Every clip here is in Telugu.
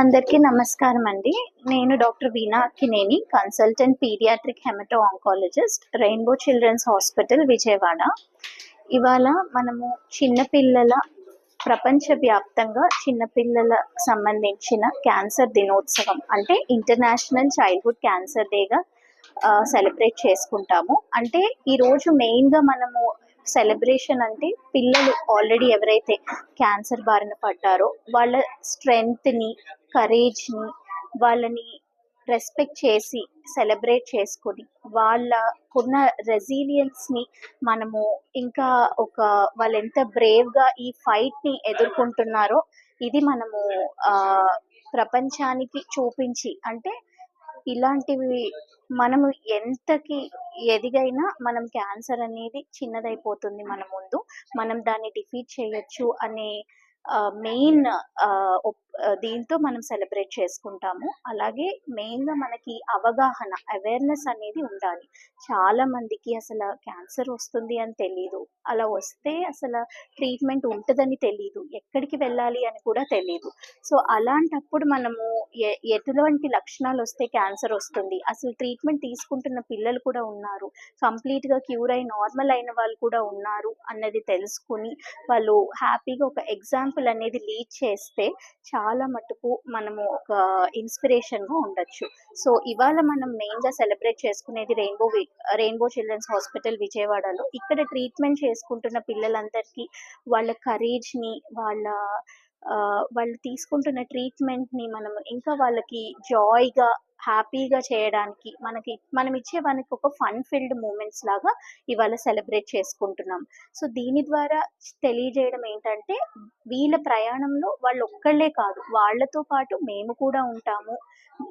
అందరికీ నమస్కారం అండి. నేను doctor Veena Kineni consultant paediatric haemato oncologist rainbow children's hospital Vijayawada. ఇవాళ మనము చిన్నపిల్లల ప్రపంచవ్యాప్తంగా చిన్నపిల్లల సంబంధించిన క్యాన్సర్ దినోత్సవం అంటే ఇంటర్నేషనల్ చైల్డ్హుడ్ క్యాన్సర్ డేగా సెలబ్రేట్ చేసుకుంటాము. అంటే ఈరోజు మెయిన్గా మనము సెలబ్రేషన్ అంటే పిల్లలు ఆల్రెడీ ఎవరైతే క్యాన్సర్ బారిన పడ్డారో వాళ్ళ స్ట్రెంగ్త్ని కరేజ్ని వాళ్ళని రెస్పెక్ట్ చేసి సెలబ్రేట్ చేసుకొని వాళ్ళకున్న రెసిలియన్స్ని మనము ఇంకా ఒక వాళ్ళు ఎంత బ్రేవ్గా ఈ ఫైట్ని ఎదుర్కొంటున్నారో ఇది మనము ప్రపంచానికి చూపించి అంటే ఇలాంటివి మనము ఎంతకి ఎదిగైనా మనం క్యాన్సర్ అనేది చిన్నదైపోతుంది మన ముందు. మనం దాన్ని డిఫీట్ చేయొచ్చు అనే మెయిన్ దీంతో మనం సెలబ్రేట్ చేసుకుంటాము. అలాగే మెయిన్గా మనకి అవగాహన అవేర్నెస్ అనేది ఉండాలి. చాలా మందికి అసలు క్యాన్సర్ వస్తుంది అని తెలియదు అలా వస్తే అసలు ట్రీట్మెంట్ ఉంటుందని తెలియదు ఎక్కడికి వెళ్ళాలి అని కూడా తెలియదు సో అలాంటప్పుడు మనము ఎ- ఎటువంటి లక్షణాలు వస్తే క్యాన్సర్ వస్తుంది? అసలు ట్రీట్మెంట్ తీసుకుంటున్న పిల్లలు కూడా ఉన్నారు. కంప్లీట్గా క్యూర్ అయి నార్మల్ అయిన వాళ్ళు కూడా ఉన్నారు అన్నది తెలుసుకుని వాళ్ళు హ్యాపీగా ఒక ఎగ్జాంపుల్ అనేది లీడ్ చేస్తే చాలా చాలా మటుకు మనము ఒక ఇన్స్పిరేషన్గా ఉండొచ్చు. సో ఇవాళ మనం మెయిన్గా సెలబ్రేట్ చేసుకునేది రెయిన్బో రెయిన్బో చిల్డ్రన్స్ హాస్పిటల్ విజయవాడలో. ఇక్కడ ట్రీట్మెంట్ చేసుకుంటున్న పిల్లలందరికీ వాళ్ళ కరేజ్ని వాళ్ళ వాళ్ళు తీసుకుంటున్న ట్రీట్మెంట్ని మనం ఇంకా వాళ్ళకి జాయ్గా హ్యాపీగా చేయడానికి మనకి మనం ఇచ్చే వానికి ఒక ఫన్ ఫిల్డ్ మూమెంట్స్ లాగా ఇవాళ సెలబ్రేట్ చేసుకుంటున్నాం. సో దీని ద్వారా తెలియజేయడం ఏంటంటే వీళ్ళ ప్రయాణంలో వాళ్ళు ఒక్కళ్ళే కాదు వాళ్ళతో పాటు మేము కూడా ఉంటాము.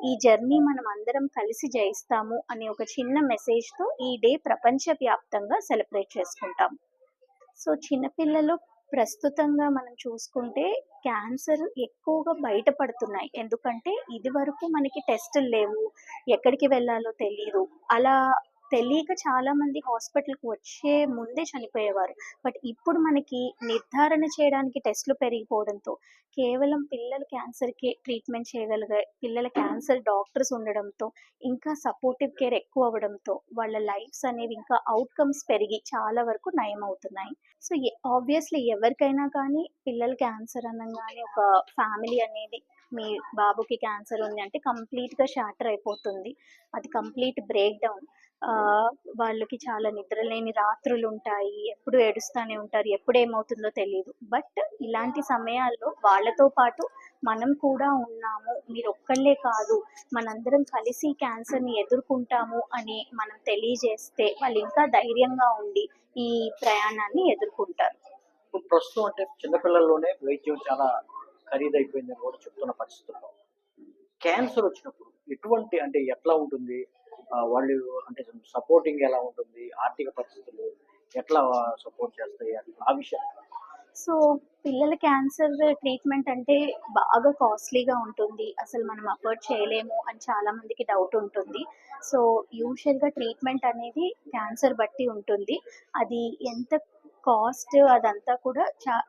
ఈ జర్నీ మనం అందరం కలిసి జయిస్తాము అనే ఒక చిన్న మెసేజ్తో ఈ డే ప్రపంచవ్యాప్తంగా సెలబ్రేట్ చేసుకుంటాం. సో చిన్నపిల్లలు ప్రస్తుతంగా మనం చూసుకుంటే క్యాన్సర్ ఎక్కువగా బయటపడుతున్నాయి. ఎందుకంటే ఇది వరకు మనకి టెస్టులు లేవు. ఎక్కడికి వెళ్ళాలో తెలియదు అలా తెలియక చాలా మంది హాస్పిటల్కి వచ్చే ముందే చనిపోయేవారు. బట్ ఇప్పుడు మనకి నిర్ధారణ చేయడానికి టెస్టులు పెరిగిపోవడంతో కేవలం పిల్లల క్యాన్సర్కి ట్రీట్మెంట్ చేయగలిగే పిల్లల క్యాన్సర్ డాక్టర్స్ ఉండడంతో ఇంకా సపోర్టివ్ కేర్ ఎక్కువ అవ్వడంతో వాళ్ళ లైఫ్స్ అనేవి ఇంకా అవుట్కమ్స్ పెరిగి చాలా వరకు నయం అవుతున్నాయి సో ఆబ్వియస్లీ ఎవరికైనా కానీ పిల్లల క్యాన్సర్ అనగానే ఒక ఫ్యామిలీ అనేది మీ బాబుకి క్యాన్సర్ ఉంది అంటే కంప్లీట్గా షాటర్ అయిపోతుంది. అది కంప్లీట్ బ్రేక్ డౌన్. వాళ్ళకి చాలా నిద్రలేని రాత్రులు ఉంటాయి ఎప్పుడు ఏడుస్తూనే ఉంటారు. ఎప్పుడు ఏమవుతుందో తెలియదు బట్ ఇలాంటి సమయాల్లో వాళ్ళతో పాటు మనం కూడా ఉన్నాము. మీరు ఒక్కళ్ళే కాదు మనందరం కలిసి క్యాన్సర్ని ఎదుర్కొంటాము అని మనం తెలియజేస్తే వాళ్ళు ఇంకా ధైర్యంగా ఉండి ఈ ప్రయాణాన్ని ఎదుర్కొంటారు. ప్రస్తుతం అంటే చిన్నపిల్లల్లోనే వైద్యం చాలా ఖరీదైపోయిందని కూడా చెప్తున్న పరిస్థితుల్లో క్యాన్సర్ వచ్చినప్పుడు ఎటువంటి అంటే ఎట్లా ఉంటుంది? వాళ్ళు అంటే సపోర్టింగ్ ఎలా ఉంటుంది ఆర్థిక పరిస్థితులు ఎట్లా సపోర్ట్ చేస్తాయి ఆ విషయం. సో పిల్లల క్యాన్సర్ ట్రీట్మెంట్ అంటే బాగా కాస్ట్లీగా ఉంటుంది. అసలు మనం అఫోర్డ్ చేయలేము అని చాలా మందికి డౌట్ ఉంటుంది. సో యూజువల్గా ట్రీట్మెంట్ అనేది క్యాన్సర్ బట్టి ఉంటుంది. అది ఎంత కాస్ట్ అదంతా కూడా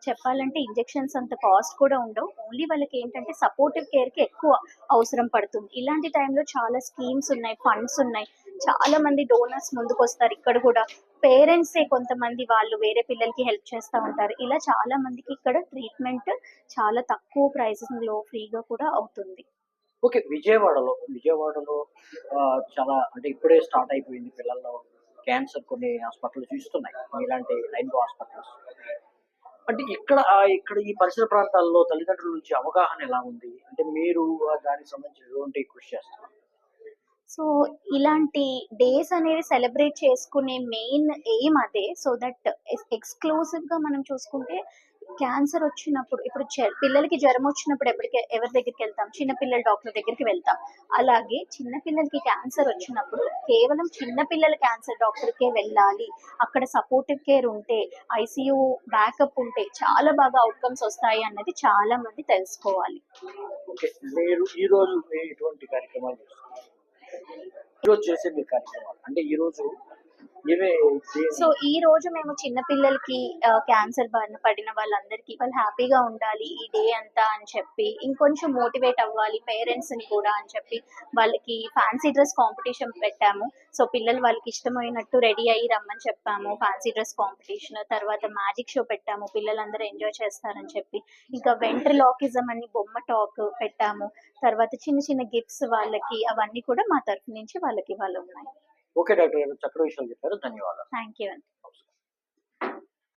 చెప్పాలంటే ఇంజెక్షన్స్ అంత కాస్ట్ కూడా ఉండవు. ఓన్లీ వాళ్ళకి ఏంటంటే సపోర్టివ్ కేర్కి ఎక్కువ అవసరం పడుతుంది. ఇలాంటి టైంలో చాలా స్కీమ్స్ ఉన్నాయి ఫండ్స్ ఉన్నాయి. చాలా మంది డోనర్స్ ముందుకు వస్తారు ఇక్కడ కూడా పేరెంట్సే కొంతమంది వాళ్ళు వేరే పిల్లలకి హెల్ప్ చేస్తూ ఉంటారు. ఇలా చాలా మందికి ఇక్కడ ట్రీట్మెంట్ చాలా తక్కువ ప్రైసెస్లో ఫ్రీగా కూడా అవుతుంది. ఓకే. విజయవాడలో విజయవాడలో చాలా అంటే ఇప్పుడే స్టార్ట్ అయిపోయింది పిల్లల్లో క్యాన్సర్ కొన్ని హాస్పిటల్స్ ఇస్తున్నాయి ఇలాంటి రైన్బో హాస్పిటల్స్. అంటే ఇక్కడ ఇక్కడ ఈ పరిసర ప్రాంతాల్లో తల్లిదండ్రుల నుంచి అవగాహన ఎలా ఉంది? అంటే మీరు దానికి సంబంధించినటువంటి కృషి చేస్తున్నారు? సో ఇలాంటి డేస్ అనేవి సెలబ్రేట్ చేసుకునే మెయిన్ ఎయిమ్ అదే. సో దట్ ఎక్స్క్లూసివ్గా మనం చూసుకుంటే క్యాన్సర్ వచ్చినప్పుడు ఇప్పుడు పిల్లలకి జ్వరం వచ్చినప్పుడు ఎప్పటికే ఎవరి దగ్గరికి వెళ్తాం? చిన్నపిల్లల డాక్టర్ దగ్గరికి వెళ్తాం. అలాగే చిన్నపిల్లలకి క్యాన్సర్ వచ్చినప్పుడు కేవలం చిన్న పిల్లల క్యాన్సర్ డాక్టర్కే వెళ్ళాలి. అక్కడ సపోర్టివ్ కేర్ ఉంటే ఐసీయూ బ్యాకప్ ఉంటే చాలా బాగా అవుట్కమ్స్ వస్తాయి అన్నది చాలా మంది తెలుసుకోవాలి. మీరు ఈ రోజు కార్యక్రమాలు ఈరోజు చేసే మీ కార్యక్రమాలు అంటే ఈరోజు సో ఈ రోజు మేము చిన్న పిల్లలకి క్యాన్సర్ బారిన పడిన వాళ్ళందరికీ వాళ్ళు హ్యాపీగా ఉండాలి ఈ డే అంతా అని చెప్పి ఇంకొంచెం మోటివేట్ అవ్వాలి పేరెంట్స్ని కూడా అని చెప్పి వాళ్ళకి ఫ్యాన్సీ డ్రెస్ కాంపిటీషన్ పెట్టాము. సో పిల్లలు వాళ్ళకి ఇష్టమైనట్టు రెడీ అయ్యి రమ్మని చెప్పాము ఫ్యాన్సీ డ్రెస్ కాంపిటీషన్ తర్వాత మ్యాజిక్ షో పెట్టాము పిల్లలందరూ ఎంజాయ్ చేస్తారని చెప్పి. ఇంకా వెంట్రలాకిజం అని బొమ్మ టాక్ పెట్టాము. తర్వాత చిన్న చిన్న గిఫ్ట్స్ వాళ్ళకి అవన్నీ కూడా మా తరఫు నుంచి వాళ్ళకి వాళ్ళు ఉన్నాయి. ఓకే డాక్టర్ గారు చక్కటి విషయాలు చెప్పారు. ధన్యవాదాలు. Thank you